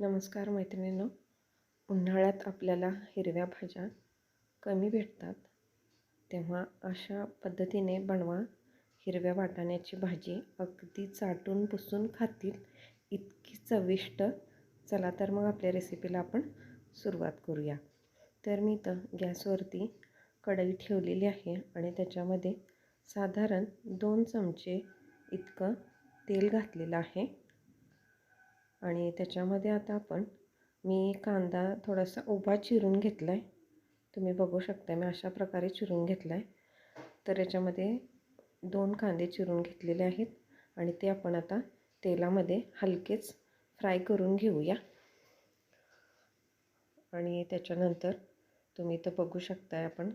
नमस्कार मैत्रिणींनो. उन्हाळ्यात आपल्याला हिरव्या भाज्या कमी भेटतात. तेव्हा अशा पद्धतीने बनवा. हिरव्या वाटाण्याची भाजी अगदी चाटून पुसून खातील इतकी चविष्ट. चला तर मग आपल्या रेसिपीला आपण सुरुवात करूया. तर मी इथं गॅसवरती कढई ठेवलेली आहे आणि त्याच्यामध्ये साधारण दोन चमचे इतकं तेल घातलेलं आहे. आणि त्याच्यामध्ये आता आपण मी कांदा थोडासा उभा चिरून घेतला आहे तुम्ही बघू शकता मी अशा प्रकारे चिरून घेतला आहे तर याच्यामध्ये दोन कांदे चिरून घेतलेले आहेत आणि ते आपण आता तेलामध्ये हलकेच फ्राय करून घेऊया. आणि त्याच्यानंतर तुम्ही तर बघू शकताय आपण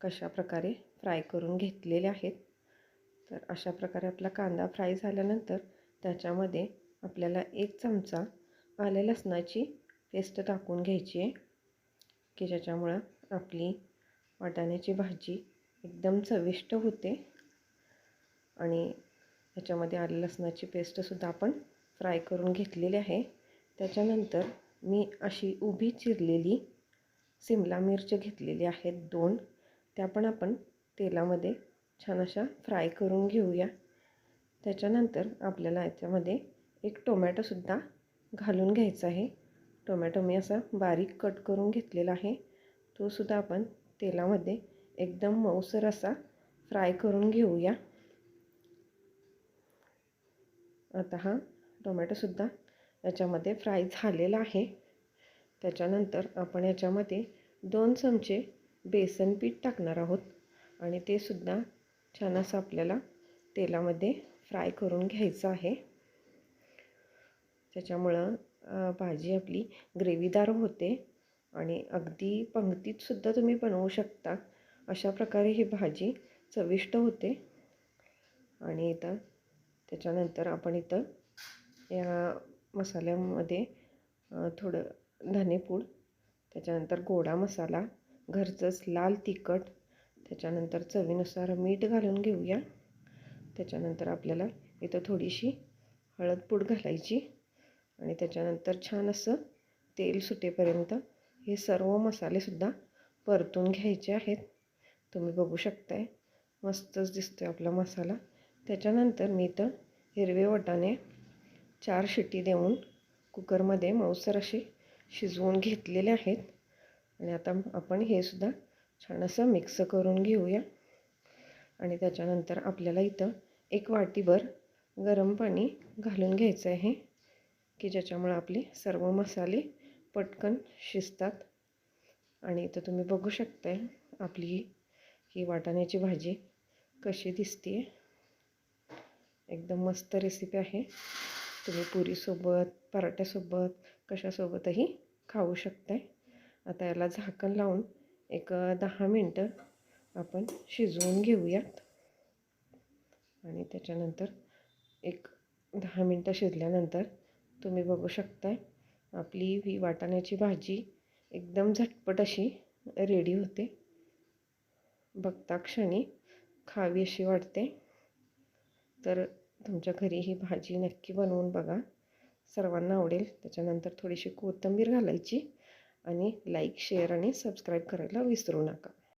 कशा प्रकारे फ्राय करून घेतलेले आहेत. तर अशा प्रकारे आपला कांदा फ्राय झाल्यानंतर त्याच्यामध्ये आपल्याला एक चमचा आल्या लसणाची पेस्ट टाकून घ्यायची आहे की ज्याच्यामुळं आपली वाटाण्याची भाजी एकदम चविष्ट होते. आणि ह्याच्यामध्ये आल्या लसणाची पेस्टसुद्धा आपण फ्राय करून घेतलेली आहे. त्याच्यानंतर मी अशी उभी चिरलेली सिमला मिरची घेतलेली आहेत दोन. त्या पण आपण तेलामध्ये छान अशा फ्राय करून घेऊया. त्याच्यानंतर आपल्याला याच्यामध्ये एक टोमॅटोसुद्धा घालून घ्यायचा आहे. टोमॅटो मी असा बारीक कट करून घेतलेला आहे. तो सुद्धा आपण तेलामध्ये एकदम मऊसर असा फ्राय करून घेऊया. आता हा टोमॅटोसुद्धा याच्यामध्ये फ्राय झालेला आहे. त्याच्यानंतर आपण याच्यामध्ये दोन चमचे बेसन पीठ टाकणार आहोत आणि ते सुद्धा छान असं आपल्याला तेलामध्ये फ्राय करून घ्यायचं आहे. त्याच्यामुळं भाजी आपली ग्रेव्हीदार होते आणि अगदी पंक्तीतसुद्धा तुम्ही बनवू शकता. अशा प्रकारे ही भाजी चविष्ट होते. आणि इथं त्याच्यानंतर आपण इथं या मसाल्यामध्ये थोडं धनेपूड त्याच्यानंतर गोडा मसाला घरचंच लाल तिखट त्याच्यानंतर चवीनुसार मीठ घालून घेऊया. त्याच्यानंतर आपल्याला इथं थोडीशी हळदपूड घालायची. आणि त्याच्यानंतर छान असं तेल सुटेपर्यंत हे सर्व मसालेसुद्धा परतून घ्यायचे आहेत. तुम्ही बघू शकताय. मस्तच दिसतो आपला मसाला. त्याच्यानंतर मी इथं हिरवे वटाणे चार शिटी देऊन कुकरमध्ये मऊसर असे शिजवून घेतलेले आहेत. आणि आता आपण हे सुद्धा छान असं मिक्स करून घेऊया. आणि त्याच्यानंतर आपल्याला इथं एक वाटीभर गरम पाणी घालून घ्यायचं आहे. की ज्याच्यामुळे आपले सर्व मसाले पटकन शिजतात. आणि इथं तुम्ही बघू शकताय आपली ही वाटाण्याची भाजी कशी दिसते एकदम मस्त रेसिपी आहे. तुम्ही पुरीसोबत पराठ्यासोबत कशासोबतही खाऊ शकताय. आता याला झाकण लावून एक दहा मिनटं आपण शिजवून घेऊयात. आणि त्याच्यानंतर एक दहा मिनटं शिजल्यानंतर तुम्ही बघू शकताय. आपली ही वाटाण्याची भाजी एकदम झटपट अशी रेडी होते. बघता क्षणी खावी अशी वाटते. तर तुमच्या घरी ही भाजी नक्की बनवून बघा. सर्वांना आवडेल. त्याच्यानंतर थोडीशी कोथिंबीर घालायची आणि लाईक शेअर आणि सबस्क्राईब करायला विसरू नका.